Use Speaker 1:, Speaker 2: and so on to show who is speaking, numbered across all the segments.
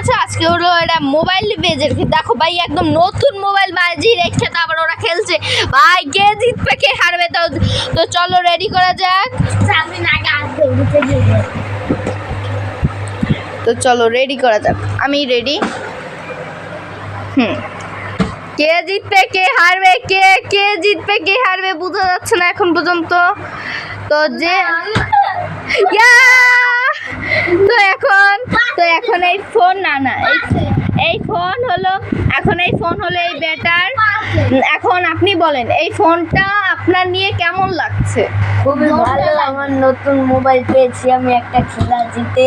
Speaker 1: আছে আজকে হলো এটা মোবাইল বেজের দেখো ভাই, একদম নতুন মোবাইল বাজি রেখে তারপর ওরা খেলছে। ভাই, কে জিতবে, কে হারবে? তো তো চলো রেডি করা যাক। তো চলো রেডি করা যাক। আমি রেডি হুম। কে জিতবে, কে হারবে, কে কে জিতবে, কে হারবে, বোঝা যাচ্ছে না এখন পর্যন্ত। তো যে ইয়া! তো এখন তো এখন এই ফোন না না এই ফোন হলো এখন এই ফোন হলো এই ব্যাটার। এখন আপনি বলেন এই ফোনটা আপনার নিয়ে কেমন লাগছে?
Speaker 2: খুবই ভালো আমার নতুন মোবাইল পেয়েছি আমি একটা খেলা জিতে।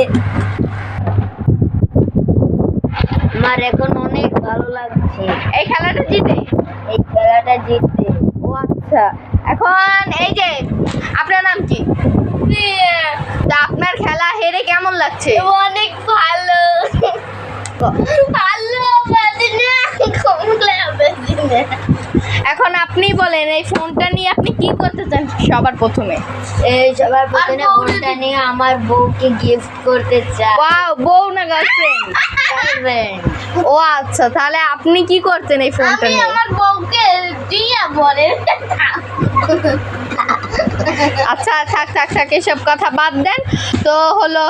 Speaker 2: আমার এখন অনেক ভালো লাগছে।
Speaker 1: এই খেলাটা জিতে?
Speaker 2: এই খেলাটা জিততে।
Speaker 1: ও আচ্ছা এখন এই যে আপনার নাম কি? আপনার খেলা হেরে কেমন লাগছে?
Speaker 2: অনেক ভালো। ভালো
Speaker 1: এখন আপনি বলেন এই ফোনটা নিয়ে আপনি কি করতে চান সবার প্রথমে?
Speaker 2: এই সবার প্রথমে ফোনটা নিয়ে আমার বউকে গিফট করতে চাই।
Speaker 1: ওয়াও বউ না গার্লফ্রেন্ড ও আচ্ছা তাহলে আপনি কি করতেন এই ফোনটা নিয়ে?
Speaker 2: বউকে দিয়ে বলে
Speaker 1: আচ্ছা থাক থাক থাক এসব কথা বাদ দেন। তো হলো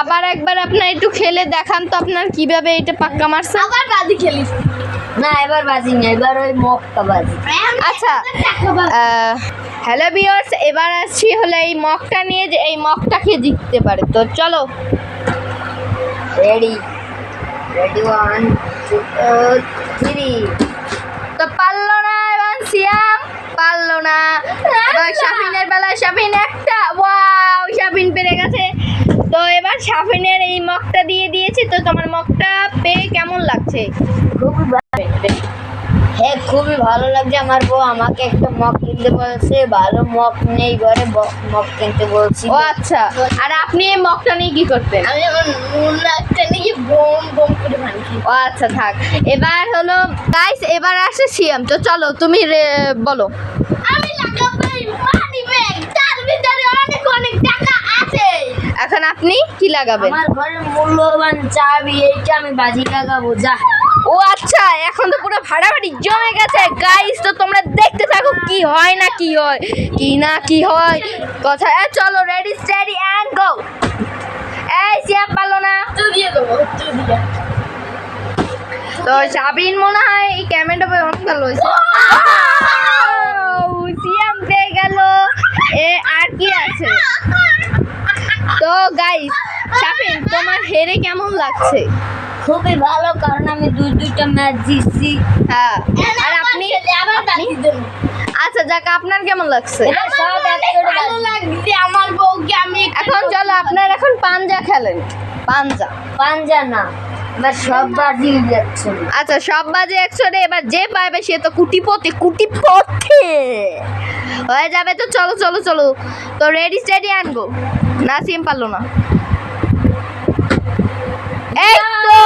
Speaker 1: আবার একবার আপনার একটু খেলে দেখান তো আপনার কীভাবে এটা পাক্কা মারছে।
Speaker 2: আবার বাজি খেলিস না এবার বাজি না এবার ওই মক্কা বাজি।
Speaker 1: আচ্ছা হ্যালো বিয়ার্স এবার আসছি হলো এই মগটা নিয়ে যে এই মগটা খেয়ে জিততে পারে। তো চলো।
Speaker 2: Ready ready one two three
Speaker 1: তো পারল না এবার সিয়াম পারল না। শাফিনের বেলায় শাফিন একটা। ওয়াও শাফিন পেরে গেছে। তো এবার শাফিনের এই মগটা দিয়ে দিয়েছি। তো তোমার মগটা পেয়ে কেমন লাগছে?
Speaker 2: খুবই হ্যাঁ খুবই ভালো লাগছে আমার বউ। আমাকে একটা মগ কিনতে বলছে। ভালো মগ নেই ঘরে মগ কিনতে বলছি।
Speaker 1: ও আচ্ছা। আর আপনি এই মগটা নিয়ে কি করতেন?
Speaker 2: আমি আমার মুন্নাটা নিয়ে বোম বোম করে ভাঙছি।
Speaker 1: ও আচ্ছা থাক। এবার হলো গাইস এবার আসে সিয়াম তো চলো তুমি বলো
Speaker 2: আমি লাগাবো মানি ব্যাগ তার ভিতরে অনেক অনেক টাকা আছে
Speaker 1: এখন আপনি কি লাগাবেন?
Speaker 2: আমার ঘরে মূল্যবান চাবি এইটা আমি বাজি লাগাবো যা।
Speaker 1: ও আচ্ছা এখন তো পুরো ফাটাফাটি জমে গেছে। গাইস তো তোমরা দেখতে থাকো কি হয় না কি হয় কি না কি হয়। কথা এ, চলো রেডি স্টেডি অ্যান্ড গো এই সিয়াম পারল না।
Speaker 2: তুই দিয়ে দেবো তুই দিয়ে।
Speaker 1: তো সাবিন মনে হয় এই ক্যামেরাটা অনেক ভালো হয়েছে। লাগছে
Speaker 2: খুবই ভালো কারণ আমি দুই দুইটা ম্যাচ জিতছি।
Speaker 1: হ্যাঁ। আর আপনি? আচ্ছা যাক আপনার কেমন লাগছে?
Speaker 2: আমার বউকে আমি
Speaker 1: এখন চলো আপনার এখন পাঞ্জা খেলেন। পাঞ্জা।
Speaker 2: পাঞ্জা না এবার সব বাজি
Speaker 1: আচ্ছা সব বাজে একশোরে এবার যে পাবে সে তো কুটিপতি কুটিপথে। হয়ে যাবে তো চলো চলো চলো। তো রেডি স্টেডি আনব না সিম পারল না। এই তো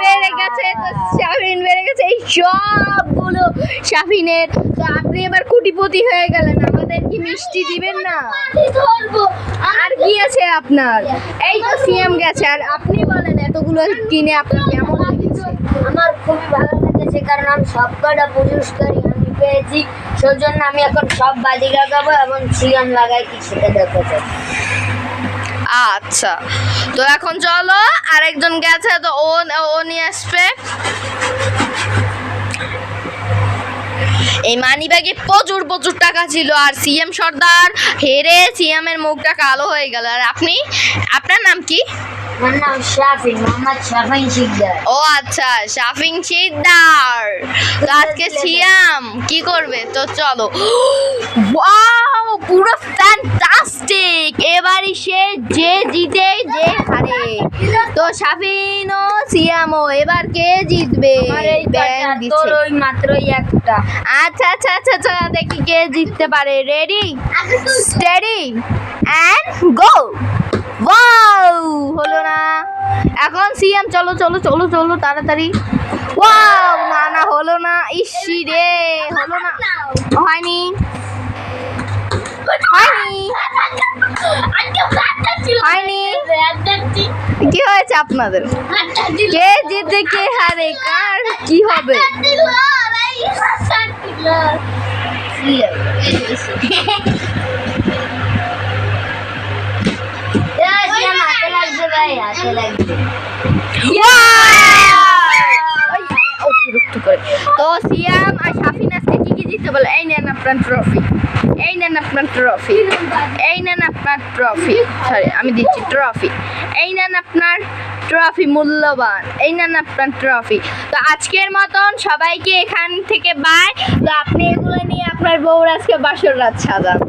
Speaker 1: পেরে গেছে তো শাফিন পেরে গেছে। এই সবগুলো শাফিনের তো আপনি এবার কুটিপতি হয়ে গেলেন। আমাদের কি মিষ্টি দিবেন না? আর কি আছে আপনার? এই তো সিএম গেছে আর আপনি বলেন এতগুলো কিনে আপনার কেমন লেগেছে?
Speaker 2: আমার খুবই ভালো লেগেছে কারণ আমি সব কটা পুরস্কারই আমি পেয়েছি। সেজন্য আমি এখন সব বাজি লাগাবো এবং সিয়াম লাগাই কি সেটা দেখা যায়
Speaker 1: আচ্ছা তো এখন চলো আরেকজন গেছে তো ও ও নিয়ে আসবে। এই মানি ব্যাগে প্রচুর প্রচুর টাকা ছিল আর সিএম সর্দার হেরে সিএম এর মুখটা কালো হয়ে গেল। আর আপনি আপনার নাম কি? ও আচ্ছা শাফিং শিকদার। তো আজকে সিয়াম কি করবে? তো চলো। পুরো ফ্যান্টাস্টিক এবারই সে যে জিতে যে হারে। তো শাফিন ও সিয়ামও এবার কে জিতবে?
Speaker 2: তোর ওই মাত্রই একটা।
Speaker 1: আচ্ছা আচ্ছা আচ্ছা আচ্ছা দেখি কে জিততে পারে। Ready steady and go wow হলো না। এখন সিএম চলো চলো চলো চলো তাড়াতাড়ি। ওয়াও না না হলো না। ইসি রে হলো না। হয়নি। হয়নি হয়নি কি হয়েছে আপনাদের কে জিতে কে হারে কার কি হবে
Speaker 2: হাতে লাগছে ভাই হাতে লাগছে
Speaker 1: ওই, অতিরিক্ত করে তো সিয়াম আর সাফিন এই নেন আপনার ট্রফি এই নেন আপনার ট্রফি এই নেন আপনার ট্রফি সরি আমি দিচ্ছি ট্রফি এই নেন আপনার ট্রফি মূল্যবান। এই নেন আপনার ট্রফি তো আজকের মতন সবাইকে এখান থেকে বাই তো আপনি এগুলো নিয়ে আপনার বউর আজকে বাসর রাত সাজান।